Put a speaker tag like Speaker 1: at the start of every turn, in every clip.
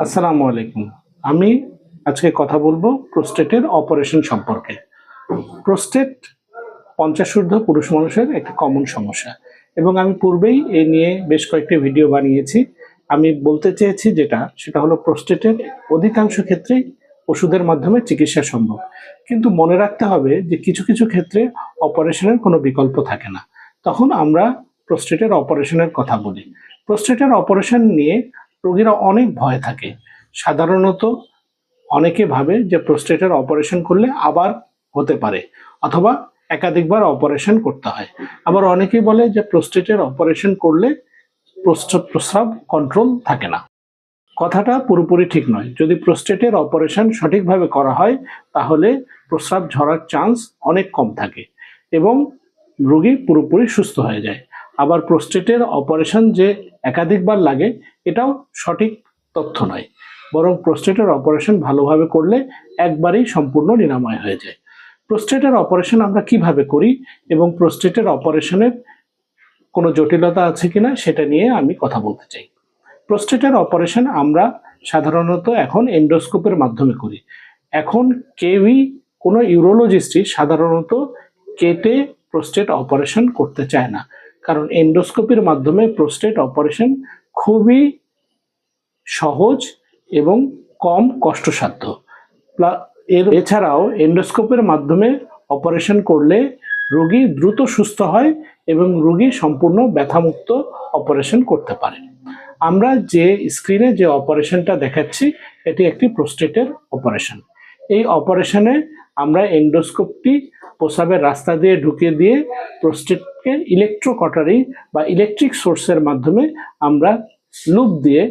Speaker 1: আসসালামু আলাইকুম। আমি আজকে কথা বলব প্রোস্টেটের অপারেশন সম্পর্কে। প্রোস্টেট পঞ্চাশ ঊর্ধ্ব পুরুষ মানুষের একটি কমন সমস্যা। এবং আমি পূর্বেই এ নিয়ে বেশ কয়েকটি ভিডিও বানিয়েছি। আমি বলতে চেয়েছি যেটা, সেটা হলো প্রোস্টেটের অধিকাংশ ক্ষেত্রেই ওষুধের মাধ্যমে চিকিৎসা সম্ভব। কিন্তু মনে রাখতে হবে যে কিছু কিছু ক্ষেত্রে অপারেশনের কোনো বিকল্প থাকে না। তখন আমরা প্রোস্টেটের অপারেশনের কথা বলি। প্রোস্টেটের অপারেশন নিয়ে রোগীরা অনেক ভয় থাকে। সাধারণত অনেকে ভাবে যে প্রোস্টেটের অপারেশন করলে আবার হতে পারে অথবা একাধিকবার অপারেশন করতে হয়। আবার অনেকেই বলে যে প্রোস্টেটের অপারেশন করলে প্রস্রাব প্রস্রাব কন্ট্রোল থাকে না। কথাটা পুরোপুরি ঠিক নয়। যদি প্রোস্টেটের অপারেশন সঠিকভাবে করা হয়, তাহলে প্রস্রাব ঝরার চান্স অনেক কম থাকে এবং রোগী পুরোপুরি সুস্থ হয়ে যায়। আবার প্রোস্টেটের অপারেশন যে একাধিকবার লাগে, এটাও সঠিক তথ্য নয়। বরং প্রোস্টেটের অপারেশন ভালোভাবে করলে একবারেই সম্পূর্ণ নিরাময় হয়ে যায়। প্রোস্টেটের অপারেশন আমরা কীভাবে করি এবং প্রোস্টেটের অপারেশনের কোনো জটিলতা আছে কিনা সেটা নিয়ে আমি কথা বলতে চাই। প্রোস্টেটের অপারেশন আমরা সাধারণত এখন এন্ডোস্কোপের মাধ্যমে করি। এখন কেউই কোনো ইউরোলজিস্টই সাধারণত কেটে প্রোস্টেট অপারেশন করতে চায় না। কারণ এন্ডোস্কোপির মাধ্যমে প্রোস্টেট অপারেশন খুবই সহজ এবং কম কষ্টসাধ্য। এর, এছাড়াও এন্ডোস্কোপের মাধ্যমে অপারেশন করলে রোগী দ্রুত সুস্থ হয় এবং রোগী সম্পূর্ণ ব্যথামুক্ত অপারেশন করতে পারে। আমরা যে স্ক্রিনে যে অপারেশনটা দেখাচ্ছি, এটি একটি প্রোস্টেটের অপারেশন এই অপারেশনে আমরা এন্ডোস্কোপটি প্রসাবের রাস্তা দিয়ে ঢুকে দিয়ে প্রোস্টেটকে ইলেকট্রোকটারি বা ইলেকট্রিক সোর্সের মাধ্যমে আমরা লুপ দিয়ে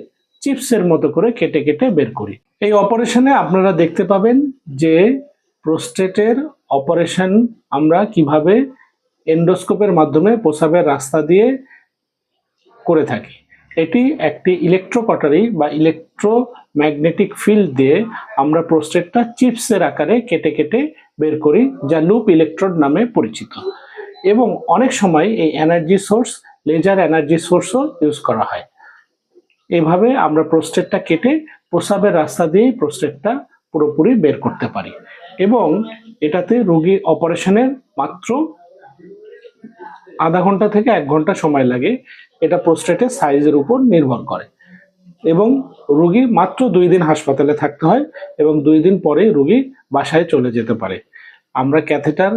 Speaker 1: চিপসের মতো করে কেটে কেটে বের করি। এই অপারেশনে আপনারা দেখতে পাবেন যে প্রোস্টেটের অপারেশন আমরা কীভাবে এন্ডোস্কোপের মাধ্যমে প্রসাবের রাস্তা দিয়ে করে থাকি। এটি একটি ইলেকট্রোকটারি বা ইলেকট্রোম্যাগনেটিক ফিল্ড দিয়ে আমরা প্রোস্টেটটা চিপসের আকারে কেটে কেটে বের করি, যা লুপ ইলেকট্রোড নামে পরিচিত। এবং অনেক সময় এই এনার্জি সোর্স লেজার এনার্জি সোর্সও ইউজ করা হয়। এভাবে আমরা প্রোস্টেটটা কেটে প্রসাবের রাস্তা দিয়েই প্রোস্টেটটা পুরোপুরি বের করতে পারি। এবং এটাতে রোগী অপারেশনের মাত্র আধা ঘণ্টা থেকে এক ঘণ্টা সময় লাগে, এটা প্রোস্টেটের সাইজের উপর নির্ভর করে। এবং রুগী মাত্র দুই দিন হাসপাতালে থাকতে হয় এবং দুই দিন পরেই রুগী বাসায় চলে যেতে পারে। আমরা ক্যাথেটার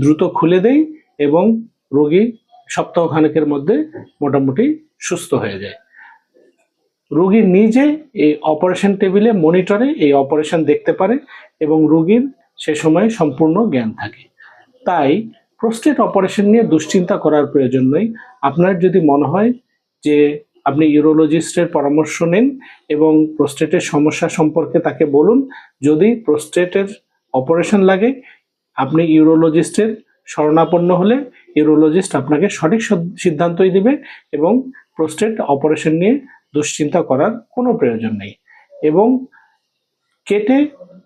Speaker 1: দ্রুত খুলে দেই এবং রোগী সপ্তাহখানেকের মধ্যে মোটামুটি সুস্থ হয়ে যায়। রোগী নিজে এই অপারেশন টেবিলে মনিটরে এই অপারেশন দেখতে পারে এবং রোগীর সে সময় সম্পূর্ণ জ্ঞান থাকে। তাই প্রোস্টেট অপারেশন নিয়ে দুশ্চিন্তা করার প্রয়োজন নেই। আপনার যদি মনে হয় যে আপনি ইউরোলজিস্টের পরামর্শ নিন এবং প্রোস্টেটের সমস্যা সম্পর্কে তাকে বলুন। যদি প্রোস্টেটের অপারেশন লাগে, আপনি ইউরোলজিস্টের শরণাপন্ন হলে ইউরোলজিস্ট আপনাকে সঠিক সিদ্ধান্তই দিবে এবং প্রোস্টেট অপারেশন নিয়ে দুশ্চিন্তা করার কোনো প্রয়োজন নেই। এবং কেটে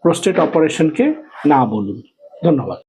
Speaker 1: প্রোস্টেট অপারেশনকে না বলুন। ধন্যবাদ।